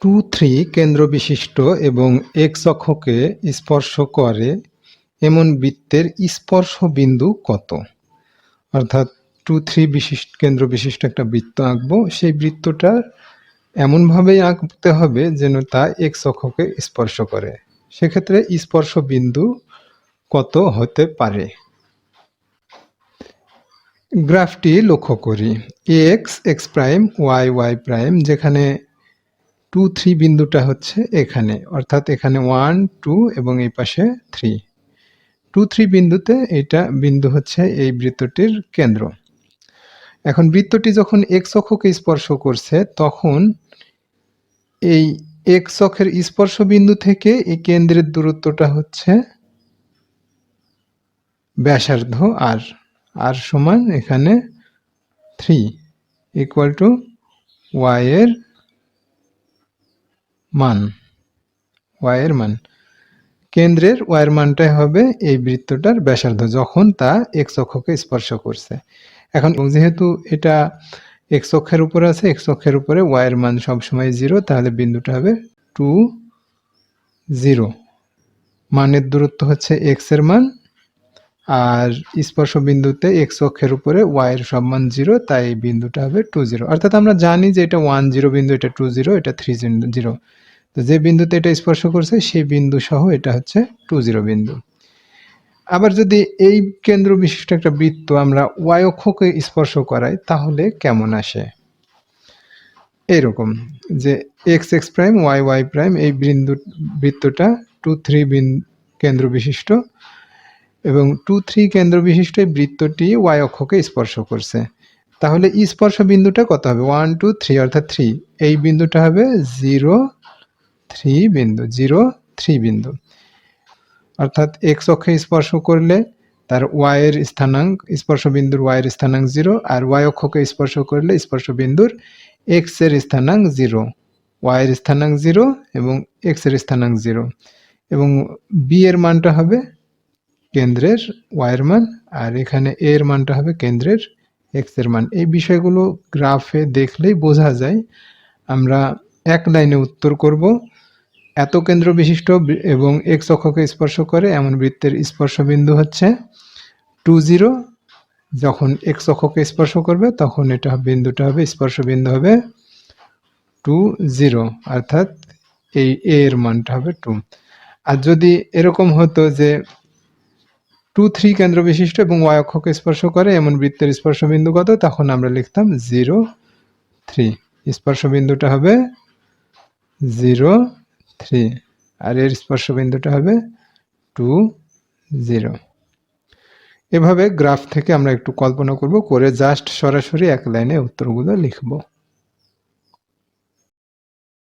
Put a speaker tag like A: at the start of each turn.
A: Two three কেন্দ্রবিশিষ্ট এবং x অক্ষকে স্পর্শ করে এমন বৃত্তের স্পর্শ বিন্দু কত? অর্থাৎ টু থ্রি বিশিষ্ট কেন্দ্র বিশিষ্ট একটা বৃত্ত আঁকবো, সেই বৃত্তটা এমনভাবেই আঁকতে হবে যেন তা এক্স অক্ষকে স্পর্শ করে। সেক্ষেত্রে স্পর্শ বিন্দু কত হতে পারে? গ্রাফটি লক্ষ্য করি। X x prime, y y prime, যেখানে টু থ্রি বিন্দুটা হচ্ছে এখানে। অর্থাৎ এখানে ওয়ান টু এবং এই পাশে থ্রি টু থ্রি বিন্দুতে এটা বিন্দু হচ্ছে এই বৃত্তটির কেন্দ্র। এখন বৃত্তটি যখন এক্স অক্ষকে স্পর্শ করছে, তখন এই এক্স অক্ষের স্পর্শ বিন্দু থেকে এই কেন্দ্রের দূরত্বটা হচ্ছে ব্যাসার্ধ আর আর সমান এখানে থ্রি ইকুয়াল টু ওয়াই এর মান ওয়াই এর মান। কেন্দ্রের ওয়াইয়ের মানটাই হবে এই বৃত্তটার ব্যাসার্ধ, যখন তা এক্স অক্ষকে স্পর্শ করছে। এখন যেহেতু এটা এক্স অক্ষের উপরে আছে এক্স অক্ষের উপরে ওয়াইয়ের মান সবসময় জিরো তাহলে বিন্দুটা হবে টু জিরো মানের দূরত্ব হচ্ছে এক্সের মান আর স্পর্শ বিন্দুতে এক্স অক্ষের উপরে ওয়াইয়ের সব মান জিরো তাই এই বিন্দুটা হবে টু জিরো অর্থাৎ আমরা জানি যে এটা ওয়ান জিরো বিন্দু, এটা টু জিরো এটা থ্রি জিরো তো যে বিন্দুতে এটা স্পর্শ করছে, সেই বিন্দু সহ এটা হচ্ছে টু জিরো বিন্দু। আবার যদি এই কেন্দ্র বিশিষ্ট একটা বৃত্ত আমরা ওয়াই অক্ষকে স্পর্শ করাই, তাহলে কেমন আসে? এইরকম, যে x x prime y y prime এই বিন্দু, বৃত্তটা টু থ্রি বিন্দু কেন্দ্র বিশিষ্ট এবং টু থ্রি কেন্দ্র বিশিষ্ট এই বৃত্তটি ওয়াই অক্ষকে স্পর্শ করছে। তাহলে স্পর্শ বিন্দুটা কত হবে? ওয়ান, টু, থ্রি, অর্থাৎ থ্রি। এই বিন্দুটা হবে জিরো, থ্রি বিন্দু, জিরো, থ্রি বিন্দু। অর্থাৎ এক্স অক্ষে স্পর্শ করলে তার ওয়াইয়ের স্থানাঙ্ক, স্পর্শ বিন্দুর ওয়াইয়ের স্থানাঙ্ক জিরো, আর ওয়াই অক্ষকে স্পর্শ করলে স্পর্শ বিন্দুর এক্সের স্থানাঙ্ক জিরো। ওয়াইয়ের স্থানাঙ্ক জিরো এবং এক্সের স্থানাঙ্ক জিরো। এবং বি এর মানটা হবে কেন্দ্রের ওয়াইয়ের মান, আর এখানে এ এর মানটা হবে কেন্দ্রের এক্সের মান। এই বিষয়গুলো গ্রাফে দেখলেই বোঝা যায়। আমরা এক লাইনে উত্তর করব। এত কেন্দ্র বিশিষ্ট এবং এক্স অক্ষকে স্পর্শ করে এমন বৃত্তের স্পর্শ বিন্দু হচ্ছে টু জিরো যখন এক্স অক্ষকে স্পর্শ করবে, তখন এটা বিন্দুটা হবে স্পর্শ বিন্দু হবে টু জিরো অর্থাৎ এই এ এর মানটা হবে টু আর যদি এরকম হতো যে টু থ্রি কেন্দ্র বিশিষ্ট এবং ওয়াই অক্ষকে স্পর্শ করে এমন বৃত্তের স্পর্শ বিন্দু কত তখন আমরা লিখতাম জিরো থ্রি। স্পর্শ বিন্দুটা হবে জিরো থ্রি, আর এর স্পর্শ বিন্দুটা হবে টু জিরো। এভাবে গ্রাফ থেকে আমরা একটু কল্পনা করব, করে জাস্ট সরাসরি এক লাইনে উত্তরগুলো লিখব।